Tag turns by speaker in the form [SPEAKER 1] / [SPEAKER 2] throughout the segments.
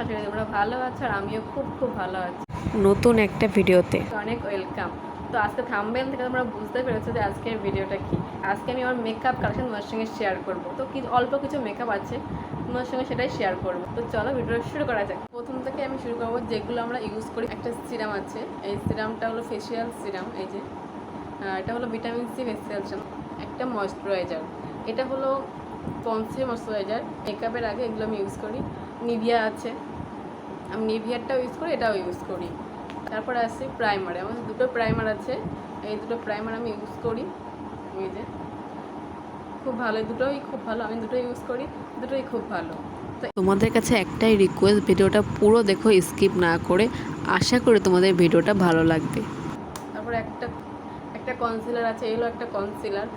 [SPEAKER 1] আশা করি তোমরা ভালো আছো আর আমিও খুব খুব ভালো আছি।
[SPEAKER 2] নতুন একটা ভিডিওতে।
[SPEAKER 1] অনেক ওয়েলকাম। তো আজকে থাম্বেল থেকে তোমরা বুঝতে পেরেছ যে আজকের ভিডিওটা কি। আজকে আমি আমার মেকআপ কালেকশন তোমার সঙ্গে শেয়ার করব। তো কি অল্প কিছু মেকআপ আছে তোমার সঙ্গে সেটাই শেয়ার করব। তো চলো ভিডিওটা শুরু করা যাক। প্রথম থেকে আমি শুরু করব যেগুলো আমরা ইউজ করি একটা সিরাম আছে। এই সিরামটা হলো ফেসিয়াল সিরাম এই যে। এটা হলো ভিটামিন সি ফেসিয়াল সিরাম একটা ময়শ্চারাইজার এটা হলো পন্সি ময়শ্চারাইজার মেকআপের আগে এগুলো আমি ইউজ করি। নিভিয়া আছে। আমি নিভিয়ারটাও ইউজ করি, এটাও ইউজ করি। তারপরে আছে প্রাইমার আমার দুটো প্রাইমার আছে। এই দুটো প্রাইমার আমি ইউজ করি। এই যে। খুব ভালো দুটোই খুব ভালো, আমি দুটোই ইউজ করি, দুটোই খুব ভালো।
[SPEAKER 2] তোমাদের কাছে একটাই রিকোয়েস্ট ভিডিওটা পুরো দেখো স্কিপ না করে। আশা করি তোমাদের ভিডিওটা ভালো লাগবে।
[SPEAKER 1] তারপরে একটা একটা কনসিলার আছে এগুলো একটা কনসিলার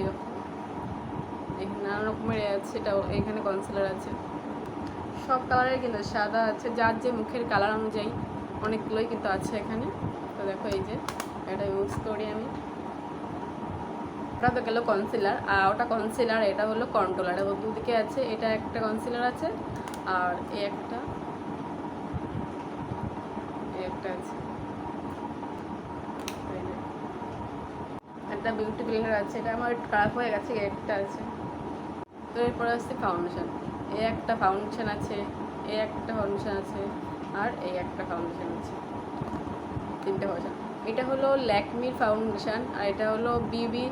[SPEAKER 1] এরকম এখানে নানা রকমের আছে, এটাও এখানে কনসিলার আছে। সব কালারের কিন্তু সাদা আছে, যার যে মুখের কালার অনুযায়ী অনেকগুলোই কিন্তু আছে এখানে। তো দেখো এই যে, এটা ইউজ করি আমি। ওটা তো গেলো কনসিলার আর ওটা কনসিলার এটা হলো কন্ট্রোলার এবং দুদিকে আছে, এটা একটা কনসিলার আছে, আর এই একটা একটা আছে। একটা বিউটি ব্লেন্ডার আছে, এটা আমার খারাপ হয়ে গেছে একটা আছে। তো এরপরে আসছে ফাউন্ডেশন এই একটা ফাউন্ডেশন আছে এই একটা ফাউন্ডেশন আছে, আর এই একটা ফাউন্ডেশন আছে। তিনটে ফাউন্ডেশন এটা হলো ল্যাকমির ফাউন্ডেশন আর এটা হলো বিবি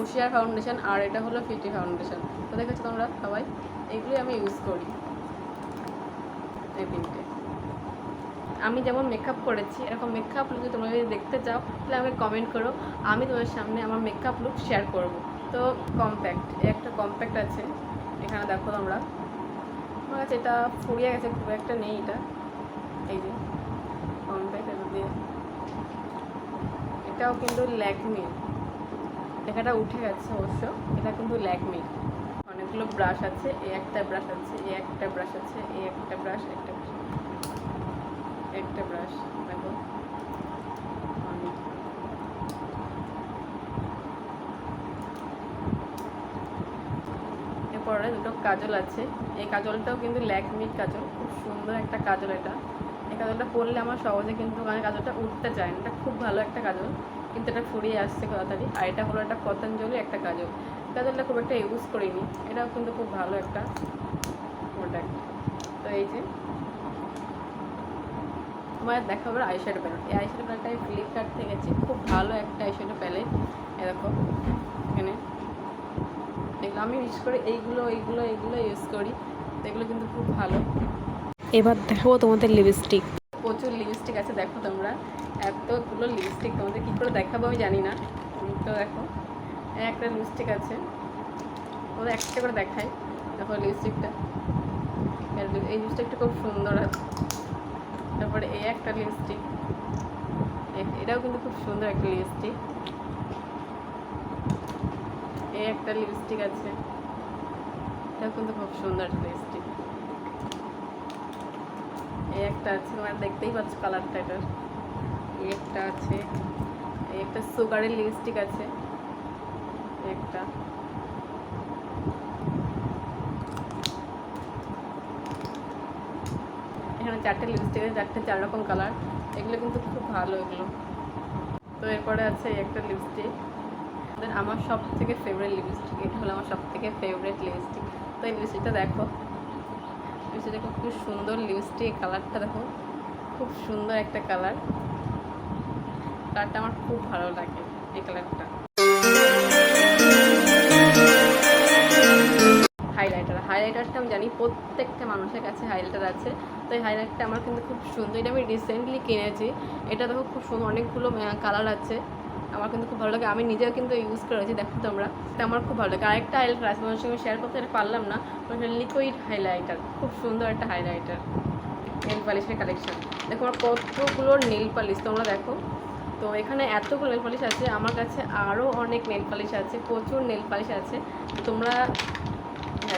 [SPEAKER 1] ওশিয়ার ফাউন্ডেশন আর এটা হলো ফিটি ফাউন্ডেশন তো দেখেছ তোমরা সবাই? এগুলোই আমি ইউজ করি। এই তিনটে। আমি যেমন মেকআপ করেছি, এরকম মেকআপ লুক তোমরা যদি দেখতে চাও, তাহলে আমাকে কমেন্ট করো। আমি তোমাদের সামনে আমার মেকআপ লুক শেয়ার করব। তো কম্প্যাক্ট একটা কম্প্যাক্ট আছে এখানে দেখো তোমরা। আমার কাছে এটা ফুরিয়ে গেছে খুব একটা নেই এটা। এই যে কম্প্যাক্ট এটা দিয়ে। এটাও কিন্তু ল্যাকমির লেখাটা উঠে গেছে অবশ্য এটা কিন্তু ল্যাকমির অনেকগুলো ব্রাশ আছে এই একটা ব্রাশ আছে এই একটা ব্রাশ আছে এই একটা ব্রাশ একটা brush, একটা ব্রাশ দেখো অনেক। এরপরে দুটো কাজল আছে। এই কাজলটাও কিন্তু ল্যাকমির কাজল, খুব সুন্দর একটা কাজল এটা। এই কাজলটা পরলে আমার সহজে কিন্তু মানে কাজলটা উঠতে চায় না। এটা খুব ভালো একটা কাজল, কিন্তু এটা ফুরিয়ে আসছে তাড়াতাড়ি। আর এটা হলো একটা পতঞ্জলি একটা কাজল। কাজলটা খুব একটা ইউজ করিনি, এটাও কিন্তু খুব ভালো একটা প্রোডাক্ট তো এই যে আমার হবে আইশ্যাডো প্যালেট এই আইশ্যাডো প্যালেটটা আমি ফ্লিপকার্ট থেকেছি খুব ভালো একটা আইশ্যাডো প্যালেট এরকম এখানে এগুলো আমি ইউজ করি এইগুলো এইগুলো এইগুলো ইউজ করি। এগুলো কিন্তু খুব ভালো।
[SPEAKER 2] এবার দেখাবো তোমাদের লিপস্টিক
[SPEAKER 1] প্রচুর লিপস্টিক আছে দেখো তোমরা। এতগুলো লিপস্টিক তোমাদের কী করে দেখাবো আমি জানি না। তো দেখো একটা লিপস্টিক আছে। ওদের একটা করে দেখাই দেখো লিপস্টিকটা এই লিপস্টিকটা খুব সুন্দর আছে। তারপরে এই একটা লিপস্টিক এটাও কিন্তু খুব সুন্দর একটা লিপস্টিক এই একটা লিপস্টিক আছে। এটাও কিন্তু খুব সুন্দর লিপস্টিক এই একটা আছে, তোমার দেখতেই পাচ্ছ কালারটা এটার। একটা আছে, এই একটা সুগারের লিপস্টিক আছে। একটা। এখানে চারটে লিপস্টিক আছে, চারটে চার রকম কালার এগুলো কিন্তু খুব ভালো এগুলো। তো এরপরে আছে একটা লিপস্টিক দেন আমার সব থেকে ফেভারিট লিপস্টিক এটা হলো আমার সব থেকে ফেভারিট লিপস্টিক তো এই লিপস্টিকটা দেখো। লিপস্টিকটা খুব সুন্দর লিপস্টিক কালারটা দেখো। খুব সুন্দর একটা কালার কালারটা আমার খুব ভালো লাগে এই কালারটা হাইলাইটার হাইলাইটারটা আমি জানি প্রত্যেকটা মানুষের কাছে হাইলাইটার আছে। তো এই হাইলাইটারটা আমার কিন্তু খুব সুন্দর। এটা আমি রিসেন্টলি কিনেছি। এটা দেখো খুব সুন্দর, অনেকগুলো কালার আছে। আমার কিন্তু খুব ভালো লাগে। আমি নিজেও কিন্তু ইউজ করেছি, দেখো তোমরা। এটা আমার খুব ভালো লাগে। আরেকটা হাইলাইটার আছে তোমার সঙ্গে শেয়ার করতে এটা পারলাম না লিকুইড হাইলাইটার খুব সুন্দর একটা হাইলাইটার নেল পালিশের কালেকশন দেখো আমার কতগুলো নেল পালিশ তোমরা দেখো। তো এখানে এতগুলো নেল পালিশ আছে। আমার কাছে আরও অনেক নেল পালিশ আছে, প্রচুর নেল পালিশ আছে। তোমরা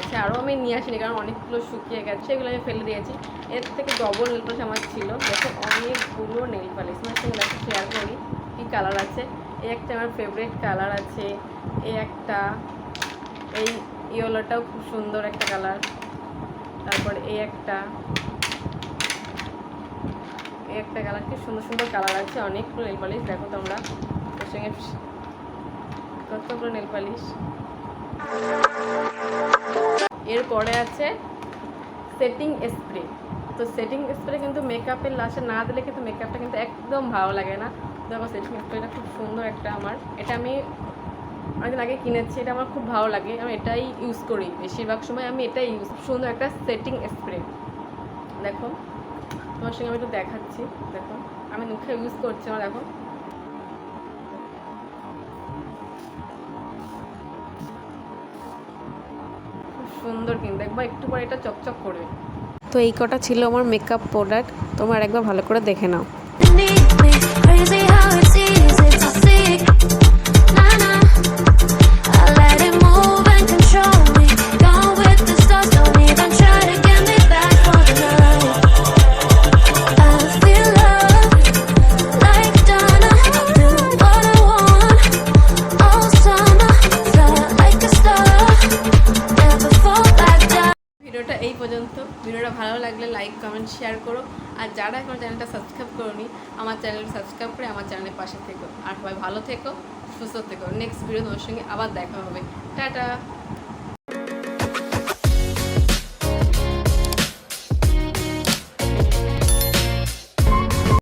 [SPEAKER 1] আছে আরও আমি নিয়ে আসিনি কারণ অনেকগুলো শুকিয়ে গেছে এগুলো আমি ফেলে দিয়েছি। এর থেকে ডবল নেল পালিশ আমার ছিল। দেখো অনেকগুলো নেল পালিশ আমার সঙ্গে শেয়ার করি। কী কালার আছে? এই একটা আমার ফেভারিট কালার আছে। এই একটা, এই ইয়েলোটাও খুব সুন্দর একটা কালার তারপর এই একটা এই একটা কালার কি সুন্দর সুন্দর কালার আছে। অনেকগুলো নেল পালিশ দেখো তোমরা। ওর সঙ্গে কতগুলো নেল পালিশ এরপরে আছে সেটিং স্প্রে তো সেটিং স্প্রে কিন্তু মেকআপের লাশে না দিলে কিন্তু মেকআপটা কিন্তু একদম ভালো লাগে না। দেখো সেটিং স্প্রেটা খুব সুন্দর একটা আমার। এটা আমি অনেকদিন আগে কিনেছি, এটা আমার খুব ভালো লাগে, আমি এটাই ইউজ করি। বেশিরভাগ সময় আমি এটাই ইউজ সুন্দর একটা সেটিং স্প্রে দেখো, তোমার সঙ্গে আমি একটু দেখাচ্ছি, দেখো, আমি মুখে ইউজ করছি, আমার দেখো। সুন্দর কিন্তু, একবার একটু পরে এটা চকচক করবে।
[SPEAKER 2] তো এই কটা ছিল আমার মেকআপ প্রোডাক্ট তোমার একবার ভালো করে দেখে নাও।
[SPEAKER 1] পর্যন্ত। ভিডিওটা ভালো লাগলে লাইক কমেন্ট শেয়ার করো। আর যারা এখন চ্যানেলটা সাবস্ক্রাইব করোনি, আমার চ্যানেলটা সাবস্ক্রাইব করে আমার চ্যানেলের পাশে থেকো। আর সবাই ভালো থেকো, সুস্থ থেকো। নেক্সট ভিডিও তোমার সঙ্গে আবার দেখা হবে। টাটা!